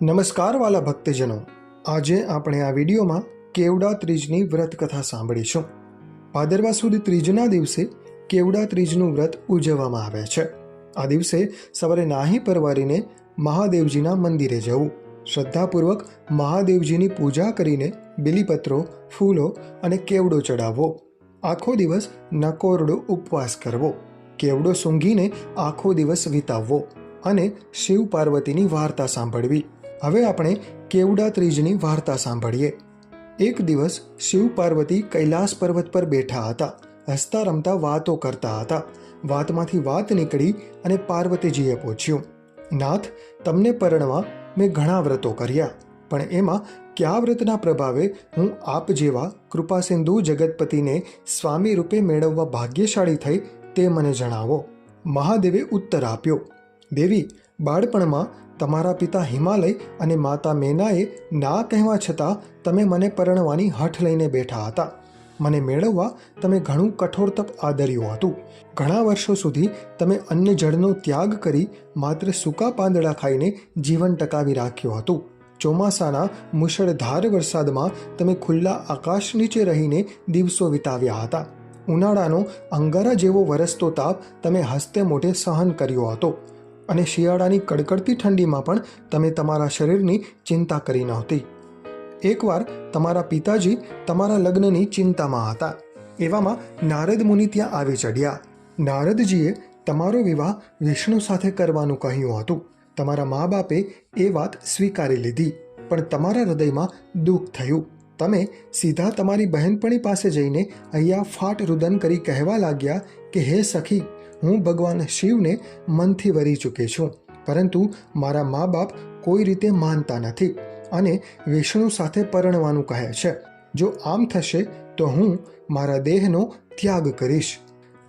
નમસ્કાર વાલા ભક્તજનો, આજે આપણે આ વિડીયોમાં કેવડા ત્રીજની વ્રત કથા સાંભળીશું. ભાદરવા સુદ ત્રીજના દિવસે કેવડા ત્રીજનું વ્રત ઉજવવામાં આવે છે. આ દિવસે સવારે નાહી પરવારીને મહાદેવજીના મંદિરે જવું. શ્રદ્ધાપૂર્વક મહાદેવજીની પૂજા કરીને બિલીપત્રો, ફૂલો અને કેવડો ચડાવવો. આખો દિવસ નકોરડો ઉપવાસ કરવો. કેવડો સૂંઘીને આખો દિવસ વિતાવવો અને શિવ પાર્વતીની વાર્તા સાંભળવી. હવે આપણે કેવડા ત્રીજની વાર્તા સાંભળીએ. એક દિવસ શિવ પાર્વતી કૈલાસ પર્વત પર બેઠા હતા. હસતા રમતા વાતો કરતા હતા. વાતમાંથી વાત નીકળી અને પાર્વતીજીએ પૂછ્યું, નાથ, તમને પરણવા મેં ઘણા વ્રતો કર્યા, પણ એમાં કયા વ્રતના પ્રભાવે હું આપ જેવા કૃપાસિંધુ જગતપતિને સ્વામી રૂપે મેળવવા ભાગ્યશાળી થઈ તે મને જણાવો. મહાદેવે ઉત્તર આપ્યો, દેવી, બાળપણમાં તમારા પિતા હિમાલય અને માતા મેનાએ ના કહેવા છતાં તમે મને પરણવાની હઠ લઈને બેઠા હતા. મને મેળવવા તમે ઘણું કઠોર તપ આદર્યું હતું. ઘણા વર્ષો સુધી તમે અન્ય જળનો ત્યાગ કરી માત્ર સૂકા પાંદડા ખાઈને જીવન ટકાવી રાખ્યું હતું. ચોમાસાના મુશળધાર વરસાદમાં તમે ખુલ્લા આકાશ નીચે રહીને દિવસો વિતાવ્યા હતા. ઉનાળાનો અંગારા જેવો વરસતો તાપ તમે હસ્તે મોઢે સહન કર્યો હતો. અને શિયાળાની કડકડતી ઠંડીમાં પણ તમે તમારા શરીરની ચિંતા કરી નહોતી. એકવાર તમારા પિતાજી તમારા લગ્નની ચિંતામાં હતા. એવામાં નારદ મુનિ ત્યાં આવી ચડ્યા. નારદજીએ તમારો વિવાહ વિષ્ણુ સાથે કરવાનું કહ્યું હતું. તમારા મા બાપે એ વાત સ્વીકારી લીધી, પણ તમારા હૃદયમાં દુઃખ થયું. તમે સીધા તમારી બહેનપણી પાસે જઈને અહીંયા ફાટ રુદન કરી કહેવા લાગ્યા કે, હે સખી હું ભગવાન શિવને મનથી વરી ચૂકી છું, પરંતુ મારા મા બાપ કોઈ રીતે માનતા નથી અને વિષ્ણુ સાથે પરણવાનું કહે છે. જો આમ થશે, તો હું મારા દેહનો ત્યાગ કરીશ.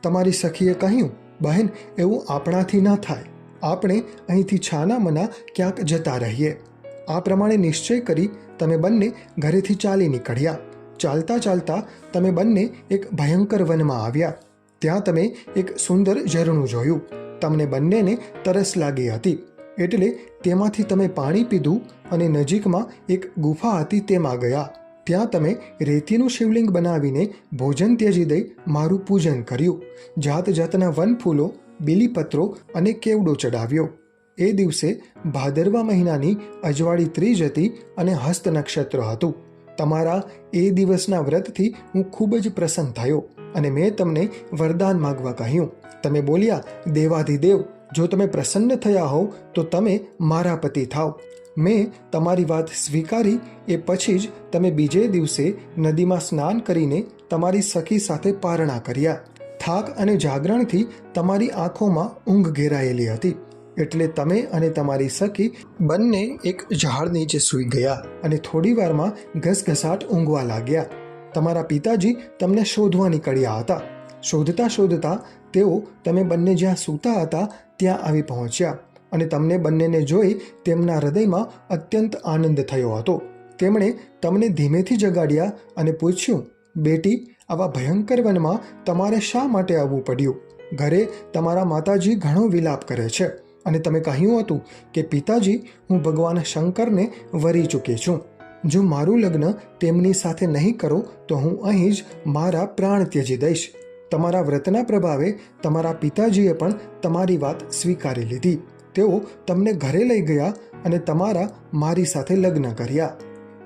તમારી સખીએ કહ્યું, બહેન, એવું આપણાથી ન થાય. આપણે અહીંથી છાના મના ક્યાંક જતા રહીએ. આ પ્રમાણે નિશ્ચય કરી તમે બંને ઘરેથી ચાલી નીકળ્યા. ચાલતા ચાલતા તમે બંને એક ભયંકર વનમાં આવ્યા. ત્યાં તમે એક સુંદર ઝરણું જોયું. તમને બંનેને તરસ લાગી હતી. એટલે તેમાંથી તમે પાણી પીધું અને નજીકમાં એક ગુફા હતી તેમાં ગયા. ત્યાં તમે રેતીનું શિવલિંગ બનાવીને ભોજન ત્યજી દઈ મારું પૂજન કર્યું. જાત જાતના વન ફૂલો બીલીપત્રો અને કેવડો ચડાવ્યો. એ દિવસે ભાદરવા મહિનાની અજવાળી ત્રીજ હતી અને હસ્ત નક્ષત્ર હતું. તમારા એ દિવસના વ્રતથી હું ખૂબ જ પ્રસન્ન થયો. અને મેં તમને વરદાન માગવા કહ્યું. તમે બોલ્યા, દેવાધિદેવ, જો તમે પ્રસન્ન થયા હોવ, તો તમે મારા પતિ થાવ. મેં તમારી વાત સ્વીકારી, એ પછી જ તમે બીજે દિવસે નદીમાં સ્નાન કરીને તમારી સખી સાથે પારણા કર્યા. થાક અને જાગરણથી તમારી આંખોમાં ઊંઘ ઘેરાયેલી હતી. એટલે તમે અને તમારી સખી બંને એક ઝાડ નીચે સૂઈ ગયા અને થોડી વારમાં ઘસઘસાટ ઊંઘવા લાગ્યા. તમારા પિતાજી તમને શોધવા નીકળ્યા હતા. શોધતા શોધતા તેઓ તમે બંને જ્યાં સૂતા હતા ત્યાં આવી પહોંચ્યા અને તમને બંનેને જોઈ તેમના હૃદયમાં અત્યંત આનંદ થયો હતો. તેમણે તમને ધીમેથી જગાડ્યા અને પૂછ્યું, બેટી, આવા ભયંકર વનમાં તમારે શા માટે આવવું પડ્યું? ઘરે તમારા માતાજી ઘણો વિલાપ કરે છે અને તમે કહ્યું હતું કે, પિતાજી, હું ભગવાન શંકરને વરી ચૂકી છું જો મારું લગ્ન તેમની સાથે નહીં કરો, તો હું અહીં જ મારા પ્રાણ ત્યજી દઈશ. તમારા વ્રતના પ્રભાવે તમારા પિતાજીએ પણ તમારી વાત સ્વીકારી લીધી. તેઓ તમને ઘરે લઈ ગયા અને તમારા મારી સાથે લગ્ન કર્યા.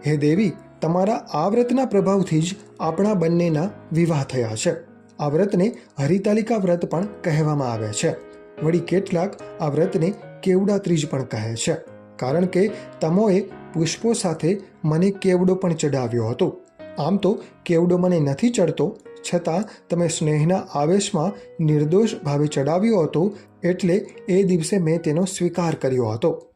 હે દેવી, તમારા આ વ્રતના પ્રભાવથી જ આપણા બંનેના વિવાહ થયા છે. આ વ્રતને હરિતાલિકા વ્રત પણ કહેવામાં આવે છે. વળી કેટલાક આ વ્રતને કેવડા ત્રીજ પણ કહે છે. કારણ કે તમોએ પુષ્પો સાથે મને કેવડો પણ ચડાવ્યો હતો. આમ તો કેવડો મને નથી ચડતો, છતાં તમે સ્નેહના આવેશમાં નિર્દોષ ભાવે ચડાવ્યો હતો એટલે એ દિવસે મેં તેનો સ્વીકાર કર્યો હતો.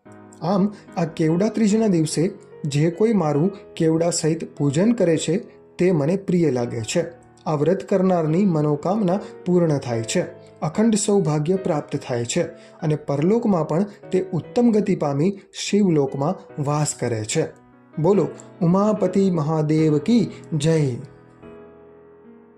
આમ, આ કેવડા ત્રીજના દિવસે જે કોઈ મારું કેવડા સહિત પૂજન કરે છે, તે મને પ્રિય લાગે છે. આ વ્રત કરનારની મનોકામના પૂર્ણ થાય છે. અખંડ સૌભાગ્ય પ્રાપ્ત થાય છે અને પરલોકમાં પણ તે ઉત્તમ ગતિ પામી શિવલોકમાં વાસ કરે છે. બોલો, ઉમાપતિ મહાદેવ કી જય?